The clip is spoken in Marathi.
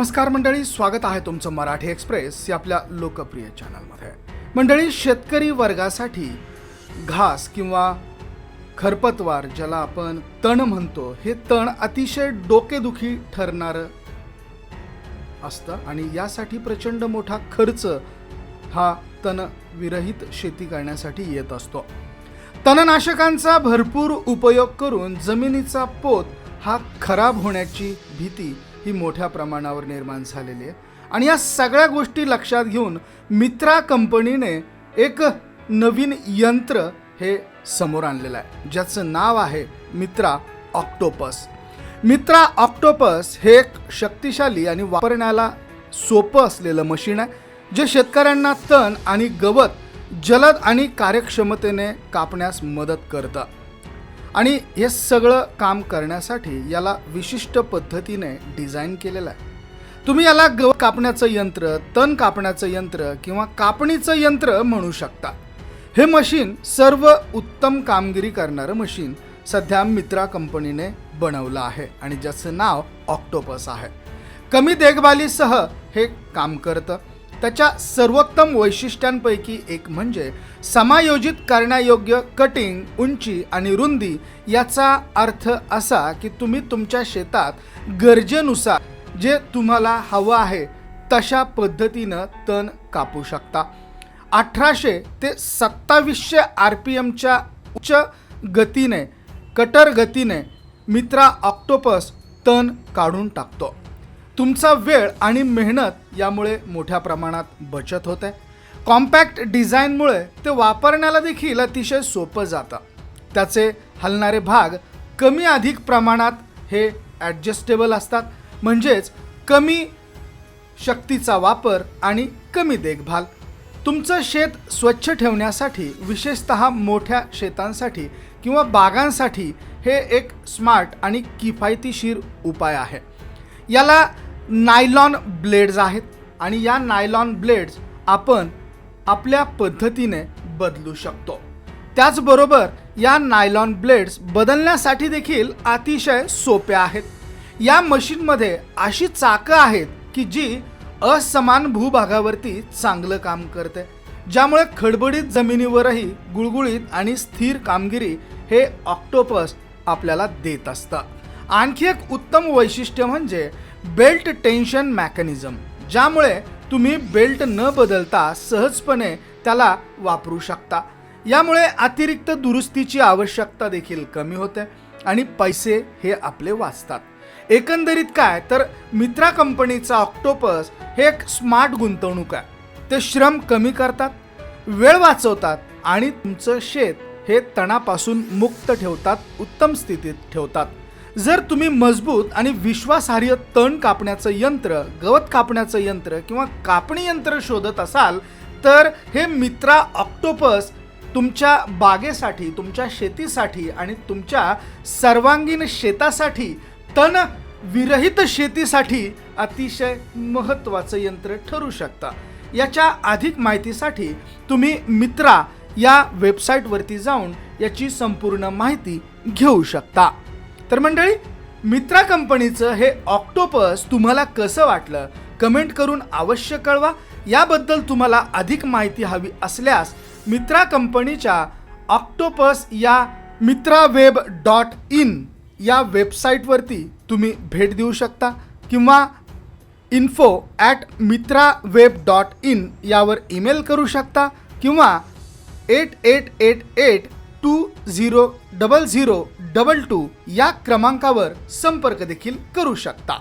नमस्कार मंडळी स्वागत आहे तुमचं मराठी एक्सप्रेस या आपल्या लोकप्रिय चॅनलमध्ये. मंडळी शेतकरी वर्गासाठी घास किंवा खरपतवार ज्याला आपण तण म्हणतो हे तण अतिशय डोकेदुखी ठरणारं असतं आणि यासाठी प्रचंड मोठा खर्च हा तण विरहित शेती करण्यासाठी येत असतो. तणनाशकांचा भरपूर उपयोग करून जमिनीचा पोत हा खराब होण्याची भीती ही मोठ्या प्रमाणावर निर्माण झालेली आहे. आणि या सगळ्या गोष्टी लक्षात घेऊन मित्रा कंपनीने एक नवीन यंत्र हे समोर आणलेलं आहे. ज्याचं नाव आहे मित्रा ऑक्टोपस. मित्रा ऑक्टोपस हे एक शक्तिशाली आणि वापरण्याला सोपं असलेलं मशीन आहे जे शेतकऱ्यांना तण आणि गवत जलद आणि कार्यक्षमतेने कापण्यास मदत करतं. आणि हे सगळं काम करण्यासाठी याला विशिष्ट पद्धतीने डिझाईन केलेलं आहे. तुम्ही याला गवत कापण्याचं यंत्र तण कापण्याचं यंत्र किंवा कापणीचं यंत्र म्हणू शकता. हे मशीन सर्व उत्तम कामगिरी करणारं मशीन सध्या मित्रा कंपनीने बनवलं आहे आणि ज्याचं नाव ऑक्टोपस आहे. कमी देखभालीसह हे काम करतं. त्याच्या सर्वोत्तम वैशिष्ट्यांपैकी एक म्हणजे समायोजित करण्यायोग्य कटिंग उंची आणि रुंदी याचा अर्थ असा की तुम्ही तुमच्या शेतात गरजेनुसार जे तुम्हाला हवं आहे तशा पद्धतीनं तण कापू शकता. अठराशे ते सत्तावीसशे आर पी एमच्या उच्च गतीने कटर गतीने मित्रा ऑक्टोपस तण काढून टाकतो. तुमचा वेळ आणि मेहनत यामुळे मोठ्या प्रमाणात बचत होते. कॉम्पॅक्ट डिझाईनमुळे ते वापरण्याला देखील अतिशय सोपं जातं. त्याचे हलणारे भाग कमी अधिक प्रमाणात हे ॲडजस्टेबल असतात. म्हणजेच कमी शक्तीचा वापर आणि कमी देखभाल. तुमचं शेत स्वच्छ ठेवण्यासाठी विशेषत मोठ्या शेतांसाठी किंवा बागांसाठी हे एक स्मार्ट आणि किफायतीशीर उपाय आहे. याला नायलॉन ब्लेड्स आहेत आणि या नायलॉन ब्लेड्स आपण आपल्या पद्धतीने बदलू शकतो. त्याचबरोबर या नायलॉन ब्लेड्स बदलण्यासाठी देखील अतिशय सोप्या आहेत. या मशीनमध्ये अशी चाकं आहेत की जी असमान भूभागावरती चांगलं काम करते. ज्यामुळे खडबडीत जमिनीवरही गुळगुळीत आणि स्थिर कामगिरी हे ऑक्टोपस आपल्याला देत असतं. आणखी एक उत्तम वैशिष्ट्य म्हणजे बेल्ट टेन्शन मॅकॅनिझम ज्यामुळे तुम्ही बेल्ट न बदलता सहजपणे त्याला वापरू शकता. यामुळे अतिरिक्त दुरुस्तीची आवश्यकता देखील कमी होते आणि पैसे हे आपले वाचतात. एकंदरीत काय तर मित्रा कंपनीचा ऑक्टोपस हे एक स्मार्ट गुंतवणूक आहे. ते श्रम कमी करतात वेळ वाचवतात आणि तुमचं शेत हे तणापासून मुक्त ठेवतात उत्तम स्थितीत ठेवतात. जर तुम्ही मजबूत आणि विश्वासार्ह तण कापण्याचं यंत्र गवत कापण्याचं यंत्र किंवा कापणी यंत्र शोधत असाल तर हे मित्रा ऑक्टोपस तुमच्या बागेसाठी तुमच्या शेतीसाठी आणि तुमच्या सर्वांगीण शेतासाठी तण विरहित शेतीसाठी अतिशय महत्त्वाचं यंत्र ठरू शकता. याच्या अधिक माहितीसाठी तुम्ही मित्रा या वेबसाईटवरती जाऊन याची संपूर्ण माहिती घेऊ शकता. तर मंडळी मित्रा कंपनीचं हे ऑक्टोपस तुम्हाला कसं वाटलं? कमेंट करून अवश्य कळवा. याबद्दल तुम्हाला अधिक माहिती हवी असल्यास मित्रा कंपनीच्या ऑक्टोपस या मित्रा वेब डॉट इन या वेबसाईटवरती तुम्ही भेट देऊ शकता किंवा info at Mitra web dot in यावर ईमेल करू शकता किंवा eight eight eight eight two zero double zero double two या क्रमांकावर संपर्क देखील करू शकता.